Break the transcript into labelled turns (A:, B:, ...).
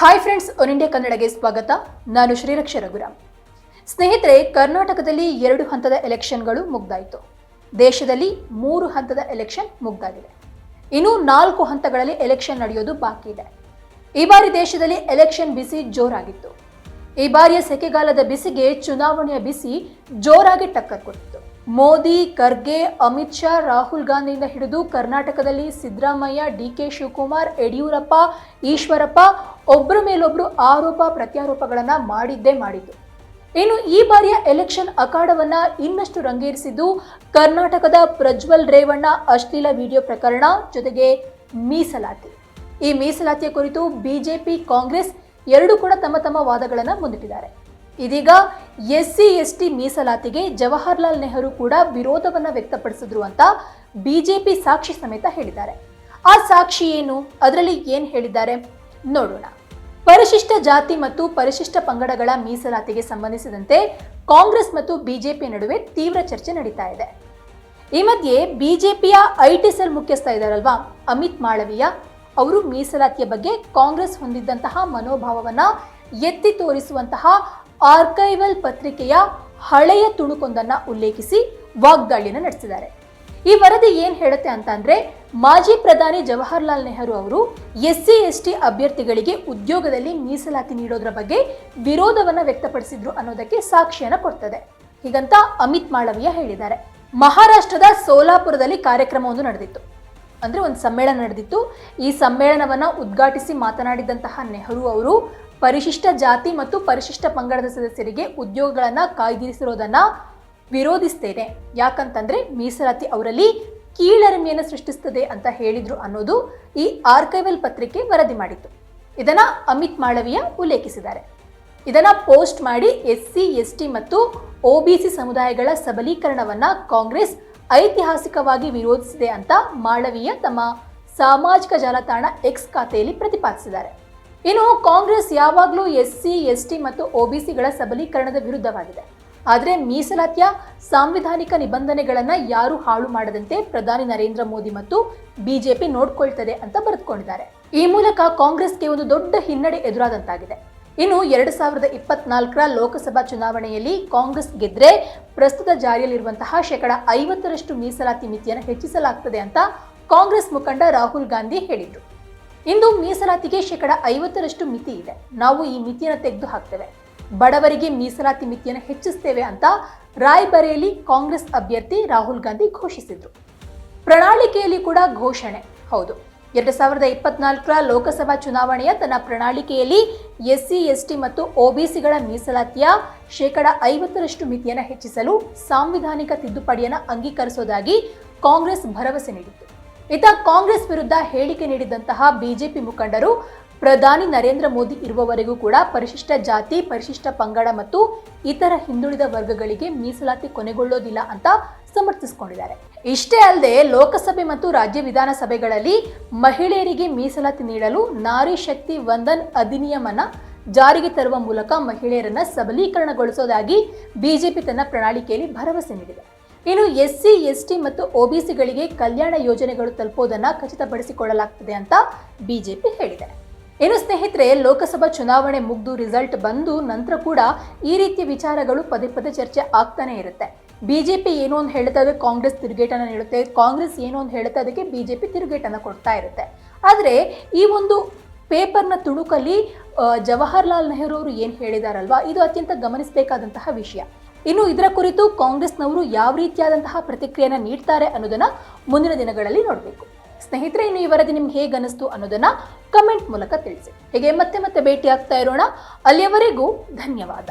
A: Hi friends one India ಕನ್ನಡಗೆ ಸ್ವಾಗತ. ನಾನು ಶ್ರೀರಕ್ಷ ರಘುರಾಮ್. ಸ್ನೇಹಿತರೆ, ಕರ್ನಾಟಕದಲ್ಲಿ ಎರಡು ಹಂತದ ಎಲೆಕ್ಷನ್ಗಳು ಮುಗ್ದಾಯಿತು. ದೇಶದಲ್ಲಿ ಮೂರು ಹಂತದ ಎಲೆಕ್ಷನ್ ಮುಗ್ದಾಗಿದೆ. ಇನ್ನು ನಾಲ್ಕು ಹಂತಗಳಲ್ಲಿ ಎಲೆಕ್ಷನ್ ನಡೆಯೋದು ಬಾಕಿ ಇದೆ. ಈ ಬಾರಿ ದೇಶದಲ್ಲಿ ಎಲೆಕ್ಷನ್ ಬಿಸಿ ಜೋರಾಗಿತ್ತು. ಈ ಬಾರಿಯ ಸೆಕೆಗಾಲದ ಬಿಸಿಗೆ ಚುನಾವಣೆಯ ಬಿಸಿ ಜೋರಾಗಿ ಟಕ್ಕರ್ ಕೊಟ್ಟಿತ್ತು. ಮೋದಿ, ಖರ್ಗೆ, ಅಮಿತ್ ಶಾ, ರಾಹುಲ್ ಗಾಂಧಿಯಿಂದ ಹಿಡಿದು ಕರ್ನಾಟಕದಲ್ಲಿ ಸಿದ್ದರಾಮಯ್ಯ, ಡಿ ಕೆ ಶಿವಕುಮಾರ್, ಯಡಿಯೂರಪ್ಪ, ಈಶ್ವರಪ್ಪ ಒಬ್ಬರ ಮೇಲೊಬ್ಬರು ಆರೋಪ, ಪ್ರತ್ಯಾರೋಪಗಳನ್ನು ಮಾಡಿದ್ದೇ ಮಾಡಿತು ಇನ್ನು ಈ ಬಾರಿಯ ಎಲೆಕ್ಷನ್ ಅಖಾಡವನ್ನ ಇನ್ನಷ್ಟು ರಂಗೇರಿಸಿದ್ದು ಕರ್ನಾಟಕದ ಪ್ರಜ್ವಲ್ ರೇವಣ್ಣ ಅಶ್ಲೀಲ ವಿಡಿಯೋ ಪ್ರಕರಣ ಜೊತೆಗೆ ಮೀಸಲಾತಿ. ಈ ಮೀಸಲಾತಿಯ ಕುರಿತು ಬಿಜೆಪಿ, ಕಾಂಗ್ರೆಸ್ ಎರಡೂ ಕೂಡ ತಮ್ಮ ತಮ್ಮ ವಾದಗಳನ್ನು ಮುಂದಿಟ್ಟಿದ್ದಾರೆ. ಇದೀಗ ಎಸ್ ಸಿ ಎಸ್ ಟಿ ಮೀಸಲಾತಿಗೆ ಜವಾಹರ್ಲಾಲ್ ನೆಹರು ಕೂಡ ವಿರೋಧವನ್ನ ವ್ಯಕ್ತಪಡಿಸಿದ್ರು ಅಂತ ಬಿಜೆಪಿ ಸಾಕ್ಷಿ ಸಮೇತ ಹೇಳಿದ್ದಾರೆ. ಆ ಸಾಕ್ಷಿ ಏನು? ಅದರಲ್ಲಿ ಏನ್ ಹೇಳಿದ್ದಾರೆ? ನೋಡೋಣ. ಪರಿಶಿಷ್ಟ ಜಾತಿ ಮತ್ತು ಪರಿಶಿಷ್ಟ ಪಂಗಡಗಳ ಮೀಸಲಾತಿಗೆ ಸಂಬಂಧಿಸಿದಂತೆ ಕಾಂಗ್ರೆಸ್ ಮತ್ತು ಬಿಜೆಪಿ ನಡುವೆ ತೀವ್ರ ಚರ್ಚೆ ನಡೀತಾ ಇದೆ. ಈ ಮಧ್ಯೆ ಬಿಜೆಪಿಯ ಐಟಿ ಸೆಲ್ ಮುಖ್ಯಸ್ಥ ಇದ್ದಾರಲ್ವಾ ಅಮಿತ್ ಮಾಳವೀಯ? ಅವರು ಮೀಸಲಾತಿಯ ಬಗ್ಗೆ ಕಾಂಗ್ರೆಸ್ ಹೊಂದಿದ್ದಂತಹ ಮನೋಭಾವವನ್ನು ಎತ್ತಿ ತೋರಿಸುವಂತಹ ಆರ್ಕೈವಲ್ ಪತ್ರಿಕೆಯ ಹಳೆಯ ತುಣುಕೊಂದನ್ನು ಉಲ್ಲೇಖಿಸಿ ವಾಗ್ದಾಳಿಯನ್ನು ನಡೆಸಿದ್ದಾರೆ. ಈ ವರದಿ ಏನ್ ಹೇಳುತ್ತೆ ಅಂತ ಅಂದ್ರೆ ಮಾಜಿ ಪ್ರಧಾನಿ ಜವಾಹರ್ಲಾಲ್ ನೆಹರು ಅವರು ಎಸ್ ಸಿ ಎಸ್ ಟಿ ಅಭ್ಯರ್ಥಿಗಳಿಗೆ ಉದ್ಯೋಗದಲ್ಲಿ ಮೀಸಲಾತಿ ನೀಡೋದ್ರ ಬಗ್ಗೆ ವಿರೋಧವನ್ನ ವ್ಯಕ್ತಪಡಿಸಿದ್ರು ಅನ್ನೋದಕ್ಕೆ ಸಾಕ್ಷಿಯನ್ನ ಕೊಡ್ತದೆ. ಹೀಗಂತ ಅಮಿತ್ ಮಾಳವೀಯ ಹೇಳಿದ್ದಾರೆ. ಮಹಾರಾಷ್ಟ್ರದ ಸೋಲಾಪುರದಲ್ಲಿ ಕಾರ್ಯಕ್ರಮವೊಂದು ನಡೆದಿತ್ತು. ಅಂದ್ರೆ ಒಂದು ಸಮ್ಮೇಳನ ನಡೆದಿತ್ತು. ಈ ಸಮ್ಮೇಳನವನ್ನ ಉದ್ಘಾಟಿಸಿ ಮಾತನಾಡಿದಂತಹ ನೆಹರು ಅವರು, ಪರಿಶಿಷ್ಟ ಜಾತಿ ಮತ್ತು ಪರಿಶಿಷ್ಟ ಪಂಗಡದ ಸದಸ್ಯರಿಗೆ ಉದ್ಯೋಗಗಳನ್ನ ಕಾಯ್ದಿರಿಸಿರೋದನ್ನ ವಿರೋಧಿಸ್ತೇನೆ. ಯಾಕಂತಂದ್ರೆ ಮೀಸಲಾತಿ ಅವರಲ್ಲಿ ಕೀಳರಿಮೆಯನ್ನು ಸೃಷ್ಟಿಸ್ತದೆ ಅಂತ ಹೇಳಿದ್ರು ಅನ್ನೋದು ಈ ಆರ್ಕೈವಲ್ ಪತ್ರಿಕೆ ವರದಿ ಮಾಡಿತ್ತು. ಇದನ್ನ ಅಮಿತ್ ಮಾಳವಿಯ ಉಲ್ಲೇಖಿಸಿದ್ದಾರೆ. ಇದನ್ನ ಪೋಸ್ಟ್ ಮಾಡಿ ಎಸ್ ಸಿ, ಎಸ್ ಟಿ ಮತ್ತು ಒ ಸಮುದಾಯಗಳ ಸಬಲೀಕರಣವನ್ನ ಕಾಂಗ್ರೆಸ್ ಐತಿಹಾಸಿಕವಾಗಿ ವಿರೋಧಿಸಿದೆ ಅಂತ ಮಾಳವೀಯ ತಮ್ಮ ಸಾಮಾಜಿಕ ಜಾಲತಾಣ ಎಕ್ಸ್ ಖಾತೆಯಲ್ಲಿ ಪ್ರತಿಪಾದಿಸಿದ್ದಾರೆ. ಇನ್ನು ಕಾಂಗ್ರೆಸ್ ಯಾವಾಗಲೂ ಎಸ್ ಸಿ, ಎಸ್ ಟಿ ಮತ್ತು ಒ ಬಿ ಸಿಗಳ ಸಬಲೀಕರಣದ ವಿರುದ್ಧವಾಗಿದೆ. ಆದರೆ ಮೀಸಲಾತಿಯ ಸಾಂವಿಧಾನಿಕ ನಿಬಂಧನೆಗಳನ್ನು ಯಾರು ಹಾಳು ಮಾಡದಂತೆ ಪ್ರಧಾನಿ ನರೇಂದ್ರ ಮೋದಿ ಮತ್ತು ಬಿಜೆಪಿ ನೋಡ್ಕೊಳ್ತದೆ ಅಂತ ಬರೆದುಕೊಂಡಿದ್ದಾರೆ. ಈ ಮೂಲಕ ಕಾಂಗ್ರೆಸ್ಗೆ ಒಂದು ದೊಡ್ಡ ಹಿನ್ನಡೆ ಎದುರಾದಂತಾಗಿದೆ. ಇನ್ನು ಎರಡು ಸಾವಿರದ ಇಪ್ಪತ್ನಾಲ್ಕರ ಲೋಕಸಭಾ ಚುನಾವಣೆಯಲ್ಲಿ ಕಾಂಗ್ರೆಸ್ ಗೆದ್ರೆ ಪ್ರಸ್ತುತ ಜಾರಿಯಲ್ಲಿರುವಂತಹ ಶೇಕಡ ಐವತ್ತರಷ್ಟು ಮೀಸಲಾತಿ ಮಿತಿಯನ್ನು ಹೆಚ್ಚಿಸಲಾಗ್ತದೆ ಅಂತ ಕಾಂಗ್ರೆಸ್ ಮುಖಂಡ ರಾಹುಲ್ ಗಾಂಧಿ ಹೇಳಿದ್ರು. ಇಂದು ಮೀಸಲಾತಿಗೆ ಶೇಕಡ ಐವತ್ತರಷ್ಟು ಮಿತಿ ಇದೆ. ನಾವು ಈ ಮಿತಿಯನ್ನು ತೆಗೆದು ಹಾಕ್ತೇವೆ ಬಡವರಿಗೆ ಮೀಸಲಾತಿ ಮಿತಿಯನ್ನು ಹೆಚ್ಚಿಸ್ತೇವೆ ಅಂತ ರಾಯ್ಬರೇಲಿ ಕಾಂಗ್ರೆಸ್ ಅಭ್ಯರ್ಥಿ ರಾಹುಲ್ ಗಾಂಧಿ ಘೋಷಿಸಿದ್ರು. ಪ್ರಣಾಳಿಕೆಯಲ್ಲಿ ಕೂಡ ಘೋಷಣೆ. ಹೌದು. ಎರಡು ಸಾವಿರದ ಇಪ್ಪತ್ನಾಲ್ಕರ ಲೋಕಸಭಾ ಚುನಾವಣೆಯ ತನ್ನ ಪ್ರಣಾಳಿಕೆಯಲ್ಲಿ ಎಸ್ಸಿ, ಎಸ್ಟಿ ಮತ್ತು ಒಬಿಸಿಗಳ ಮೀಸಲಾತಿಯ ಶೇಕಡ ಐವತ್ತರಷ್ಟು ಮಿತಿಯನ್ನು ಹೆಚ್ಚಿಸಲು ಸಾಂವಿಧಾನಿಕ ತಿದ್ದುಪಡಿಯನ್ನು ಅಂಗೀಕರಿಸೋದಾಗಿ ಕಾಂಗ್ರೆಸ್ ಭರವಸೆ ನೀಡಿತ್ತು. ಇತ ಕಾಂಗ್ರೆಸ್ ವಿರುದ್ಧ ಹೇಳಿಕೆ ನೀಡಿದಂತಹ ಬಿಜೆಪಿ ಮುಖಂಡರು ಪ್ರಧಾನಿ ನರೇಂದ್ರ ಮೋದಿ ಇರುವವರೆಗೂ ಕೂಡ ಪರಿಶಿಷ್ಟ ಜಾತಿ, ಪರಿಶಿಷ್ಟ ಪಂಗಡ ಮತ್ತು ಇತರ ಹಿಂದುಳಿದ ವರ್ಗಗಳಿಗೆ ಮೀಸಲಾತಿ ಕೊನೆಗೊಳ್ಳೋದಿಲ್ಲ ಅಂತ ಸಮರ್ಥಿಸಿಕೊಂಡಿದ್ದಾರೆ. ಇಷ್ಟೇ ಅಲ್ಲದೆ ಲೋಕಸಭೆ ಮತ್ತು ರಾಜ್ಯ ವಿಧಾನಸಭೆಗಳಲ್ಲಿ ಮಹಿಳೆಯರಿಗೆ ಮೀಸಲಾತಿ ನೀಡಲು ನಾರಿ ಶಕ್ತಿ ವಂದನ್ ಅಧಿನಿಯಮನ ಜಾರಿಗೆ ತರುವ ಮೂಲಕ ಮಹಿಳೆಯರನ್ನ ಸಬಲೀಕರಣಗೊಳಿಸೋದಾಗಿ ಬಿಜೆಪಿ ತನ್ನ ಪ್ರಣಾಳಿಕೆಯಲ್ಲಿ ಭರವಸೆ ನೀಡಿದೆ. ಇನ್ನು ಎಸ್ ಸಿ ಎಸ್ ಟಿ ಮತ್ತು ಒಬಿಸಿಗಳಿಗೆ ಕಲ್ಯಾಣ ಯೋಜನೆಗಳು ತಲುಪೋದನ್ನು ಖಚಿತಪಡಿಸಿಕೊಳ್ಳಲಾಗ್ತದೆ ಅಂತ ಬಿಜೆಪಿ ಹೇಳಿದೆ. ಇನ್ನು ಸ್ನೇಹಿತರೆ, ಲೋಕಸಭಾ ಚುನಾವಣೆ ಮುಗ್ದು ರಿಸಲ್ಟ್ ಬಂದು ನಂತರ ಕೂಡ ಈ ರೀತಿಯ ವಿಚಾರಗಳು ಪದೇ ಪದೇ ಚರ್ಚೆ ಆಗ್ತಾನೆ ಇರುತ್ತೆ. ಬಿಜೆಪಿ ಏನೋ ಅಂತ ಹೇಳ್ತಾ ಇದೆ, ಕಾಂಗ್ರೆಸ್ ತಿರುಗೇಟನ್ನು ನೀಡುತ್ತೆ. ಕಾಂಗ್ರೆಸ್ ಏನೋ ಒಂದು ಹೇಳ್ತಾ ಅದಕ್ಕೆ ಬಿಜೆಪಿ ತಿರುಗೇಟನ್ನು ಕೊಡ್ತಾ ಇರುತ್ತೆ. ಆದರೆ ಈ ಒಂದು ಪೇಪರ್ನ ತುಣುಕಲ್ಲಿ ಜವಾಹರ್ಲಾಲ್ ನೆಹರು ಅವರು ಏನು ಹೇಳಿದಾರಲ್ವಾ, ಇದು ಅತ್ಯಂತ ಗಮನಿಸಬೇಕಾದಂತಹ ವಿಷಯ. ಇನ್ನು ಇದರ ಕುರಿತು ಕಾಂಗ್ರೆಸ್ನವರು ಯಾವ ರೀತಿಯಾದಂತಹ ಪ್ರತಿಕ್ರಿಯೆಯನ್ನು ನೀಡ್ತಾರೆ ಅನ್ನೋದನ್ನು ಮುಂದಿನ ದಿನಗಳಲ್ಲಿ ನೋಡಬೇಕು. ಸ್ನೇಹಿತರೆ ಇನ್ನು ಈ ವರದಿ ನಿಮ್ಗೆ ಹೇಗೆ ಅನಿಸ್ತು ಅನ್ನೋದನ್ನ ಕಮೆಂಟ್ ಮೂಲಕ ತಿಳಿಸಿ. ಹೀಗೆ ಮತ್ತೆ ಮತ್ತೆ ಭೇಟಿ ಆಗ್ತಾ ಇರೋಣ. ಅಲ್ಲಿಯವರೆಗೂ ಧನ್ಯವಾದ.